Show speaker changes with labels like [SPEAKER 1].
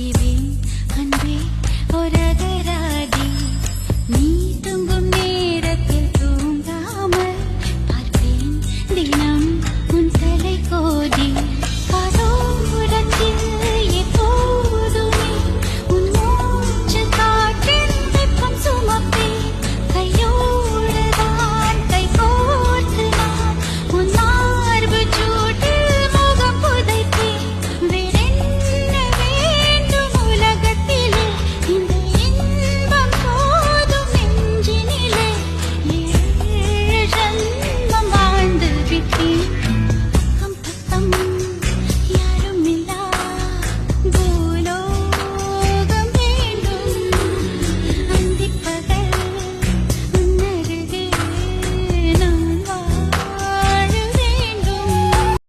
[SPEAKER 1] ஆசிபி அன்பே ஒரகராகி நீ தூங்கும் நேரத்தில் தூங்காமல் பார்ப்பேன். தினம் உன் தலை கோடி